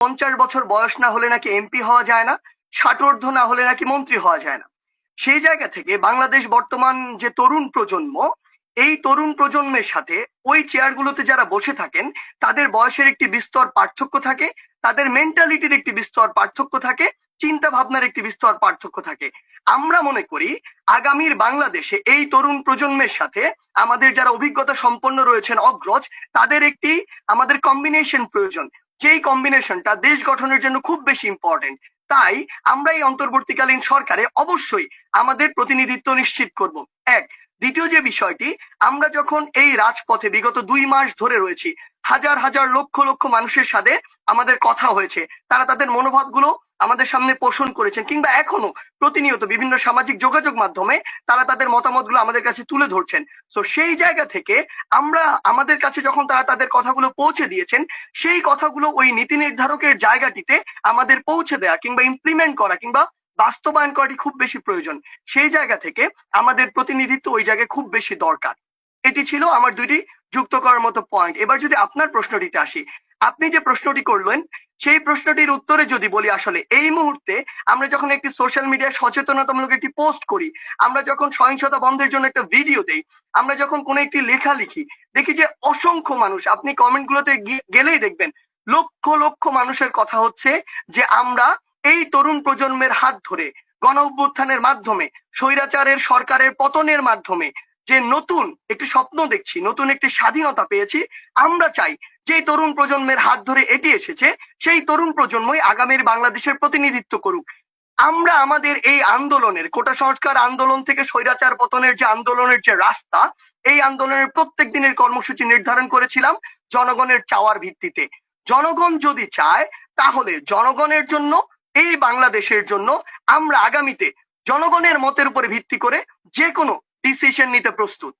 পঞ্চাশ বছর বয়স না হলে নাকি এমপি হওয়া যায় না ষাটোর্ধ না হলে নাকি মন্ত্রী হওয়া যায় না। সেই জায়গা থেকে বাংলাদেশ বর্তমান যে তরুণ প্রজন্ম, এই তরুণ প্রজন্মের সাথে ওই চেয়ারগুলোতে যারা বসে থাকেন, তাদের বয়সের একটি বিস্তর পার্থক্য থাকে, তাদের মেন্টালিটির একটি বিস্তর পার্থক্য থাকে চিন্তা ভাবনার একটি বিস্তর পার্থক্য থাকে। আমরা মনে করি, আগামীর বাংলাদেশে এই তরুণ প্রজন্মের সাথে আমাদের যারা অভিজ্ঞতা সম্পন্ন রয়েছেন অগ্রজ, তাদের একটি আমাদের কম্বিনেশন প্রয়োজন। যেই কম্বিনেশনটা দেশ গঠনের জন্য খুব বেশি ইম্পর্টেন্ট তাই আমরা এই অন্তর্বর্তীকালীন সরকারে অবশ্যই আমাদের প্রতিনিধিত্ব নিশ্চিত করব। এক, দ্বিতীয় যে বিষয়টি, আমরা যখন এই রাজপথে বিগত দুই মাস ধরে রয়েছি, হাজার হাজার লক্ষ লক্ষ মানুষের সাথে আমাদের কথা হয়েছে, তারা তাদের মনোভাবগুলো আমাদের সামনে পোষণ করেছেন কিংবা এখনও প্রতিনিয়ত বিভিন্ন সামাজিক যোগাযোগ মাধ্যমে তারা তাদের মতামতগুলো আমাদের কাছে তুলে ধরছেন। তো সেই জায়গা থেকে আমরা আমাদের কাছে যখন তারা তাদের কথাগুলো পৌঁছে দিয়েছেন, সেই কথাগুলো ওই নীতি নির্ধারকের জায়গাটিতে আমাদের পৌঁছে দেয়া কিংবা ইমপ্লিমেন্ট করা কিংবা বাস্তবায়ন করাটি খুব বেশি প্রয়োজন। সেই জায়গা থেকে আমাদের প্রতিনিধিত্ব ওই জায়গায় খুব বেশি দরকার। এটি ছিল আমার দুইটি যুক্ত করার মতো পয়েন্ট এবার যদি আপনার প্রশ্নটিতে আসি আপনি যে প্রশ্নটি করলেন, সেই প্রশ্নটির উত্তরে যদি বলি আসলে, এই মুহূর্তে আমরা যখন একটি সোশ্যাল মিডিয়ায় সচেতনতামূলক একটি পোস্ট করি, আমরা যখন সহিংসতা বন্ধের জন্য একটা ভিডিও দেই, আমরা যখন কোনো একটি লেখা লিখি, দেখি যে অসংখ্য মানুষ, আপনি কমেন্ট গুলোতে গেলেই দেখবেন, লক্ষ লক্ষ মানুষের কথা হচ্ছে যে আমরা এই তরুণ প্রজন্মের হাত ধরে গণ অভ্যুত্থানের মাধ্যমে, স্বৈরাচারের সরকারের পতনের মাধ্যমে যে নতুন একটি স্বপ্ন দেখছি, নতুন একটি স্বাধীনতা পেয়েছি, আমরা চাই যে তরুণ প্রজন্মের হাত ধরে এটি এসেছে, সেই তরুণ প্রজন্মই আগামীর বাংলাদেশের প্রতিনিধিত্ব করুক। আমরা আমাদের এই আন্দোলনের, কোটা সংস্কার আন্দোলন থেকে স্বৈরাচার পতনের যে আন্দোলনের যে রাস্তা, এই আন্দোলনের প্রত্যেক দিনের কর্মসূচি নির্ধারণ করেছিলাম জনগণের চাওয়ার ভিত্তিতে। জনগণ যদি চায়, তাহলে জনগণের জন্য, এই বাংলাদেশের জন্য আমরা আগামীতে জনগণের মতের উপরে ভিত্তি করে যে কোনো ডিসিশন নিতে প্রস্তুত।